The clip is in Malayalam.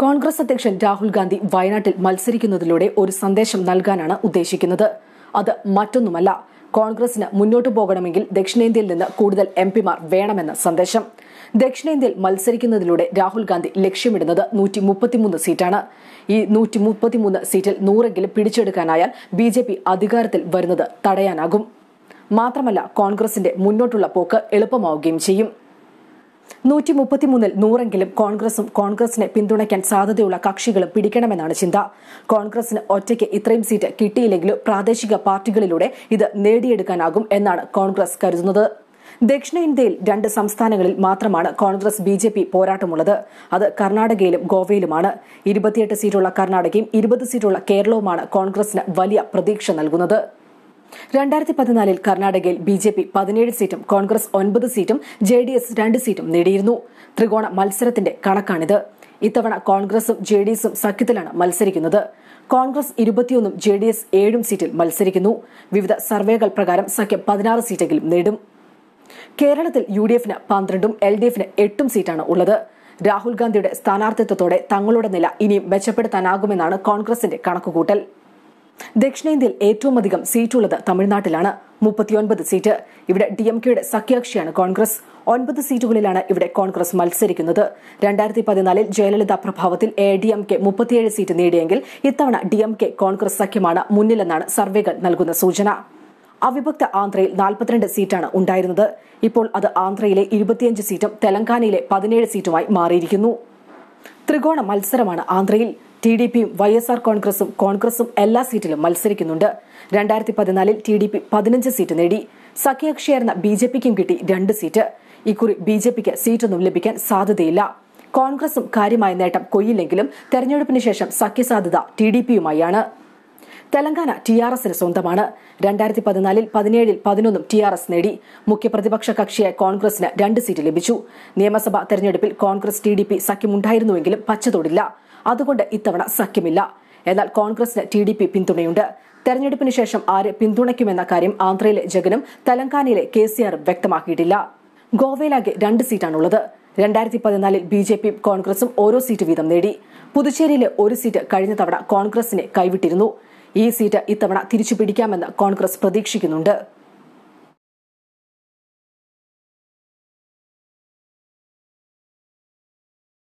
കോൺഗ്രസ് അധ്യക്ഷൻ രാഹുൽ ഗാന്ധി വയനാട്ടിൽ മത്സരിക്കുന്നതിലൂടെ ഒരു സന്ദേശം നൽകാനാണ് ഉദ്ദേശിക്കുന്നത്. അത് മറ്റൊന്നുമല്ല. കോൺഗ്രസിന് മുന്നോട്ടു പോകണമെങ്കിൽ ദക്ഷിണേന്ത്യയിൽ നിന്ന് കൂടുതൽ എം പിമാർ വേണമെന്ന സന്ദേശം. ദക്ഷിണേന്ത്യയിൽ മത്സരിക്കുന്നതിലൂടെ രാഹുൽ ഗാന്ധി ലക്ഷ്യമിടുന്നത് നൂറ്റി മുപ്പത്തിമൂന്ന് സീറ്റാണ്. ഈ നൂറ്റി മുപ്പത്തിമൂന്ന് സീറ്റിൽ നൂറെങ്കിലും പിടിച്ചെടുക്കാനായാൽ ബി ജെ പി അധികാരത്തിൽ വരുന്നത് തടയാനാകും. മാത്രമല്ല കോൺഗ്രസിന്റെ മുന്നോട്ടുള്ള പോക്ക് എളുപ്പമാവുകയും ചെയ്യും. നൂറ്റി മുപ്പത്തിമൂന്നിൽ നൂറെങ്കിലും കോൺഗ്രസും കോൺഗ്രസിനെ പിന്തുണയ്ക്കാൻ സാധ്യതയുള്ള കക്ഷികളും പിടിക്കണമെന്നാണ് ചിന്ത. കോൺഗ്രസിന് ഒറ്റയ്ക്ക് ഇത്രയും സീറ്റ് കിട്ടിയില്ലെങ്കിലും പ്രാദേശിക പാർട്ടികളിലൂടെ ഇത് നേടിയെടുക്കാനാകും എന്നാണ് കോൺഗ്രസ് കരുതുന്നത്. ദക്ഷിണേന്ത്യയിൽ രണ്ട് സംസ്ഥാനങ്ങളിൽ മാത്രമാണ് കോൺഗ്രസ് ബി ജെ പി പോരാട്ടമുള്ളത്. അത് കർണാടകയിലും ഗോവയിലുമാണ്. ഇരുപത്തിയെട്ട് സീറ്റുള്ള കർണാടകയും ഇരുപത് സീറ്റുള്ള കേരളവുമാണ് കോൺഗ്രസിന് വലിയ പ്രതീക്ഷ നൽകുന്നത്. രണ്ടായിരത്തി പതിനാലിൽ കർണാടകയിൽ ബി ജെ പി പതിനേഴ് സീറ്റും കോൺഗ്രസ് ഒൻപത് സീറ്റും ജെ ഡി എസ് രണ്ട് സീറ്റും നേടിയിരുന്നു. ത്രികോണ മത്സരത്തിന്റെ കണക്കാണിത്. ഇത്തവണ കോൺഗ്രസും ജെ ഡി എസും സഖ്യത്തിലാണ് മത്സരിക്കുന്നത്. കോൺഗ്രസ് ഇരുപത്തിയൊന്നും ജെ ഡി എസ് ഏഴും സീറ്റിൽ മത്സരിക്കുന്നു. വിവിധ സർവേകൾ പ്രകാരം സഖ്യം പതിനാറ് സീറ്റെങ്കിലും നേടും. കേരളത്തിൽ യു ഡി എഫിന് പന്ത്രണ്ടും എൽ ഡി എഫിന് എട്ടും സീറ്റാണ് ഉള്ളത്. രാഹുൽ ഗാന്ധിയുടെ സ്ഥാനാർത്ഥിത്വത്തോടെ തങ്ങളുടെ നില ഇനിയും മെച്ചപ്പെടുത്താനാകുമെന്നാണ് കോൺഗ്രസിന്റെ കണക്കുകൂട്ടൽ. ദക്ഷിണേന്ത്യയിൽ ഏറ്റവും അധികം സീറ്റുള്ളത് തമിഴ്നാട്ടിലാണ്. മുപ്പത്തിയൊൻപത് സീറ്റ്. ഇവിടെ ഡി എം കെയുടെ സഖ്യകക്ഷിയാണ് കോൺഗ്രസ്. ഒൻപത് സീറ്റുകളിലാണ് ഇവിടെ കോൺഗ്രസ് മത്സരിക്കുന്നത്. രണ്ടായിരത്തി പതിനാലിൽ ജയലളിത പ്രഭാവത്തിൽ എ ഡി എം കെ മുപ്പത്തിയേഴ് സീറ്റ് നേടിയെങ്കിൽ ഇത്തവണ ഡി എം കെ കോൺഗ്രസ് സഖ്യമാണ് മുന്നിലെന്നാണ് സർവേകൾ നൽകുന്ന സൂചന. അവിഭക്ത ആന്ധ്രയിൽ നാൽപ്പത്തിരണ്ട് സീറ്റാണ് ഉണ്ടായിരുന്നത്. ഇപ്പോൾ അത് ആന്ധ്രയിലെ ഇരുപത്തിയഞ്ച് സീറ്റും തെലങ്കാനയിലെ പതിനേഴ് സീറ്റുമായി മാറിയിരിക്കുന്നു. ത്രികോണ മത്സരമാണ് ആന്ധ്രയിൽ. ടി ഡി പിയും വൈ എസ് ആർ കോൺഗ്രസും കോൺഗ്രസും എല്ലാ സീറ്റിലും മത്സരിക്കുന്നുണ്ട്. രണ്ടായിരത്തി പതിനാലിൽ ടി ഡി പി പതിനഞ്ച് സീറ്റ് നേടി. സഖ്യകക്ഷിയായിരുന്ന ബി ജെ പിക്കും കിട്ടി രണ്ട് സീറ്റ്. ഇക്കുറി ബി ജെ പിക്ക് സീറ്റൊന്നും ലഭിക്കാൻ സാധ്യതയില്ല. കോൺഗ്രസും കാര്യമായ നേട്ടം കൊയ്യില്ലെങ്കിലും തെരഞ്ഞെടുപ്പിന് ശേഷം സഖ്യസാധ്യത ടി ഡി പിയുമായാണ്. തെലങ്കാന ടി ആർ എസിന് സ്വന്തമാണ്. രണ്ടായിരത്തി പതിനാലിൽ പതിനേഴിൽ പതിനൊന്നും ടി ആർ എസ് നേടി. മുഖ്യപ്രതിപക്ഷ കക്ഷിയായ കോൺഗ്രസിന് രണ്ട് സീറ്റ് ലഭിച്ചു. നിയമസഭാ തെരഞ്ഞെടുപ്പിൽ കോൺഗ്രസ് ടി ഡി പി സഖ്യമുണ്ടായിരുന്നുവെങ്കിലും പച്ചതൊടില്ല. അതുകൊണ്ട് ഇത്തവണ സഖ്യമില്ല. എന്നാൽ കോൺഗ്രസിന് ടി ഡി പി പിന്തുണയുണ്ട്. തെരഞ്ഞെടുപ്പിന് ശേഷം ആര് പിന്തുണയ്ക്കുമെന്ന കാര്യം ആന്ധ്രയിലെ ജഗനും തെലങ്കാനയിലെ കെ സി ആറും വ്യക്തമാക്കിയിട്ടില്ല. ഗോവയിലാകെ രണ്ട് സീറ്റാണുള്ളത്. രണ്ടായിരത്തി പതിനാലിൽ ബി ജെ പിയും കോൺഗ്രസും ഓരോ സീറ്റ് വീതം നേടി. പുതുച്ചേരിയിലെ ഒരു സീറ്റ് കഴിഞ്ഞ തവണ കോൺഗ്രസിനെ കൈവിട്ടിരുന്നു. ഈ സീറ്റ് ഇത്തവണ തിരിച്ചു പിടിക്കാമെന്ന് കോൺഗ്രസ് പ്രതീക്ഷിക്കുന്നുണ്ട്.